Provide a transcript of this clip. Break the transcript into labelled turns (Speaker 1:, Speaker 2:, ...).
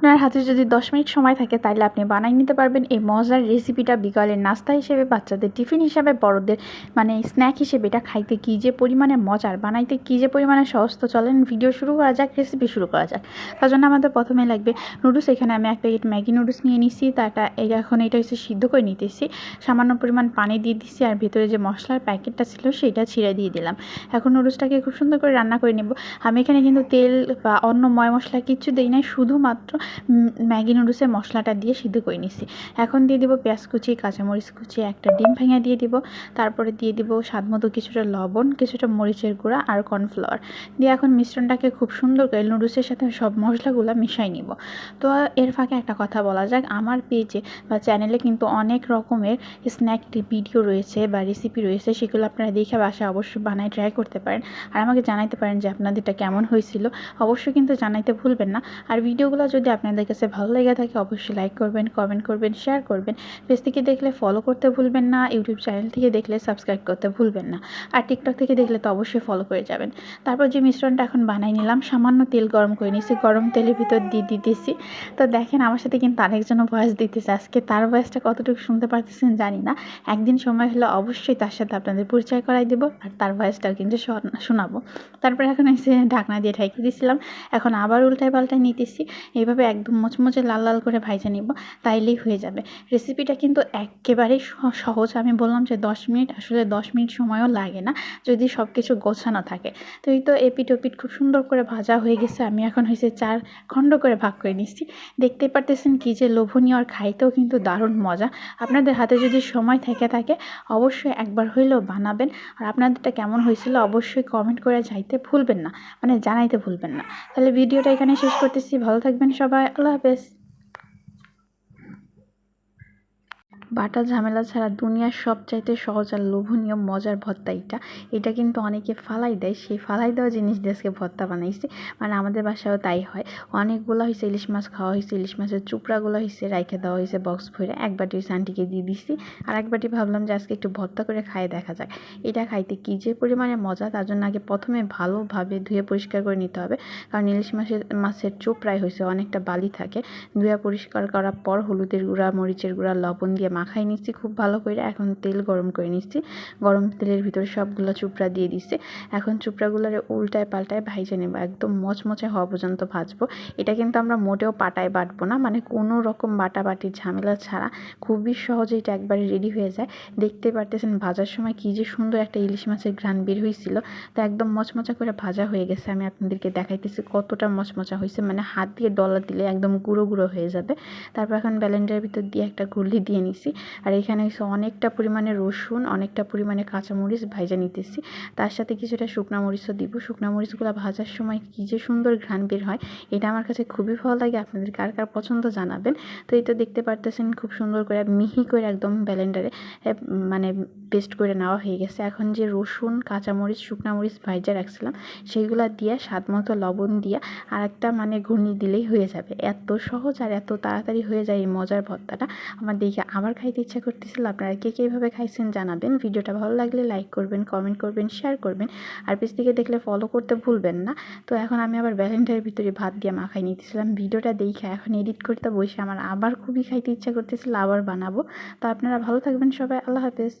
Speaker 1: আপনার হাতে যদি দশ মিনিট সময় থাকে তাহলে আপনি বানাই নিতে পারবেন এই মজার রেসিপিটা বিকালের নাস্তা হিসেবে, বাচ্চাদের টিফিন হিসাবে, বড়দের মানে স্ন্যাক হিসেবে। এটা খাইতে কী যে পরিমাণে মজার বানাইতে কী যে পরিমাণে সহজ। তো চলেন ভিডিও শুরু করা যাক রেসিপি শুরু করা যাক। তার জন্য আমাদের প্রথমে লাগবে নুডলস এখানে আমি এক প্যাকেট ম্যাগি নুডলস নিয়ে নিচ্ছি তাটা এই এখন এটা হচ্ছে সিদ্ধ করে নিতেছি। সামান্য পরিমাণ পানি দিয়ে দিচ্ছি আর ভিতরে যে মশলার প্যাকেটটা ছিল, সেটা ছিঁড়ে দিয়ে দিলাম। এখন নুডলসটাকে খুব সুন্দর করে রান্না করে নেব। আমি এখানে কিন্তু তেল বা অন্য ময় মশলা কিচ্ছু দিই নাই, শুধুমাত্র ম্যাগি নুডলসের মশলাটা দিয়ে সিদ্ধ করে নিছি। এখন দিয়ে দিব পেঁয়াজ কুচি, কাঁচামরিচ কুচি, একটা ডিম ভেঙে দিয়ে দিব। তারপরে দিয়ে দিব স্বাদ মতো কিছুটা লবণ, কিছুটা মরিচের গুঁড়া আর কর্নফ্লাওয়ার। দিয়ে এখন মিশ্রণটাকে খুব সুন্দর করে নুডলসের সাথে সব মশলাগুলো মিশাই নিব। তো এর ফাঁকে একটা কথা বলা যাক। আমার পেজে বা চ্যানেলে কিন্তু অনেক রকমের স্ন্যাক ভিডিও রয়েছে বা রেসিপি রয়েছে, সেগুলো আপনারা দেখে বাসায় অবশ্যই বানায় ট্রাই করতে পারেন। আর আমাকে জানাইতে পারেন যে আপনাদেরটা কেমন হয়েছিল। অবশ্যই কিন্তু জানাইতে ভুলবেন না। আর ভিডিওগুলো যদি আপনাদের কাছে ভালো লেগে থাকে, অবশ্যই লাইক করবেন কমেন্ট করবেন শেয়ার করবেন। পেজ থেকে দেখলে ফলো করতে ভুলবেন না ইউটিউব চ্যানেল থেকে দেখলে সাবস্ক্রাইব করতে ভুলবেন না। আর টিকটক থেকে দেখলে তো অবশ্যই ফলো করে যাবেন। তারপর যে মিশ্রণটা এখন বানাই নিলাম, সামান্য তেল গরম করে নিয়েছি, গরম তেলের ভিতর দিয়ে দিতেছি। তো দেখেন আমার সাথে কিন্তু আরেকজনও ভয়েস দিতেছে, আজকে তার ভয়েসটা কতটুকু শুনতে পারতেছেন জানি না। একদিন সময় হলে অবশ্যই তার সাথে আপনাদের পরিচয় করাই দেবো, আর তার ভয়েসটাও কিন্তু শোনাবো। তারপরে এখন এসে ঢাকনা দিয়ে ঢেকে দিয়েছিলাম এখন আবার উল্টায় পাল্টায় নিতেছি। এইভাবে একদম মুচমুচে লাল লাল করে ভাইজা নিব, তাইলেই হয়ে যাবে। রেসিপিটা কিন্তু একেবারেই সহজ। আমি বললাম যে দশ মিনিট, আসলে দশ মিনিট সময়ও লাগে না, যদি সব কিছু গোছানো থাকে। তো এই তো এপিট ওপিট খুব সুন্দর করে ভাজা হয়ে গেছে, আমি এখন হয়েছে চার খণ্ড করে ভাগ করে নিচ্ছি। দেখতেই পারতেছেন কি যে লোভনীয় আর খাইতেও কিন্তু দারুণ মজা। আপনাদের হাতে যদি সময় থেকে থাকে, অবশ্যই একবার হইলেও বানাবেন। আর আপনাদেরটা কেমন হয়েছিল অবশ্যই কমেন্ট করে যাইতে ভুলবেন না মানে জানাইতে ভুলবেন না। তাহলে ভিডিওটা এখানে শেষ করতেছি। ভালো থাকবেন সবাই। আল্লাহ হাফেজ বাটা ঝামেলা ছাড়া দুনিয়ার সবচাইতে সহজ আর লোভনীয় মজার ভর্তা এটা এটা কিন্তু অনেকে ফালাই দেয়। সেই ফালাই দেওয়া জিনিস আজকে ভর্তা বানাইছে। মানে আমাদের বাসায়ও তাই হয়। অনেকগুলো হয়েছে ইলিশ মাছ খাওয়া হয়েছে ইলিশ মাছের চুপড়াগুলো হয়েছে রাইখে দেওয়া হয়েছে বক্স ভরে। এক বাটি আন্টিকে দিয়ে দিচ্ছি আর এক বাটি ভাবলাম যে আজকে একটু ভর্তা করে খাইয়ে দেখা যাক। এটা খাইতে কী যে পরিমাণে মজা, তার জন্য আগে প্রথমে ভালোভাবে ধুয়ে পরিষ্কার করে নিতে হবে। কারণ ইলিশ মাছের মাছের চোপড়াই হয়েছে অনেকটা বালি থাকে। ধুয়ে পরিষ্কার করার পর হলুদের গুঁড়া, মরিচের গুঁড়া, লবণ দিয়ে মাখাই নিচ্ছি, খুব ভালো করে। এখন তেল গরম করে নিচ্ছি। গরম তেলের ভিতরে সবগুলো চুপড়া দিয়ে দিচ্ছে এখন চুপড়াগুলোরে উল্টায় পাল্টায় ভাইজে নেব। একদম মচমচে হওয়া পর্যন্ত ভাজবো। এটা কিন্তু আমরা মোটেও পাটায় বাটবো না। মানে কোনো রকম বাটাবাটির ঝামেলা ছাড়া খুবই সহজে এটা একবারে রেডি হয়ে যায়। দেখতে পারতেছেন ভাজার সময় কী যে সুন্দর একটা ইলিশ মাছের ঘ্রাণ বের হয়েছিল তো একদম মচমচা করে ভাজা হয়ে গেছে। আমি আপনাদেরকে দেখাইতেছি কতটা মচমচা হয়েছে মানে হাত দিয়ে ডলা দিলে একদম গুঁড়ো গুঁড়ো হয়ে যাবে। তারপর এখন ব্যালেন্ডারের ভিতর দিয়ে একটা গুল্লি দিয়ে নিছি। আর এখানে অনেকটা পরিমাণে রসুন, অনেকটা পরিমাণে কাঁচামরিচ ভাজা নিতেছি। তার সাথে কিছুটা শুকনা মরিচও দিব। শুকনা মরিচগুলো ভাজার সময় কী যে সুন্দর ঘ্রাণ বের হয়, এটা আমার কাছে খুবই ভালো লাগে। আপনাদের কার কার পছন্দ জানাবেন। তো এই তো দেখতে পারতেছেন খুব সুন্দর করে, মিহি করে একদম ব্যালেন্ডারে মানে পেস্ট করে নেওয়া হয়ে গেছে। এখন যে রসুন, কাঁচামরিচ, শুকনা মরিচ ভাজা রাখছিলাম সেইগুলো দিয়ে, স্বাদ মতো লবণ দিয়ে আর একটা মানে ঘূর্ণি দিলেই হয়ে যাবে। এত সহজ আর এত তাড়াতাড়ি হয়ে যায় এই মজার ভর্তাটা। আমার দেখে আবার খাইতে ইচ্ছা করতেছিল, আপনারা কে কীভাবে খাইছেন জানাবেন। ভিডিওটা ভালো লাগলে লাইক করবেন কমেন্ট করবেন শেয়ার করবেন। আর পেজ থেকে দেখলে ফলো করতে ভুলবেন না। তো এখন আমি আবার ব্যালেন্টারের ভিতরে ভাত দিয়ে মাখাই নিতেছিলাম। ভিডিওটা দেখে এখন এডিট করতে বসে আমার আবার খুবই খাইতে ইচ্ছা করতেছিল, আবার বানাবো। তো আপনারা ভালো থাকবেন সবাই, আল্লাহ হাফেজ।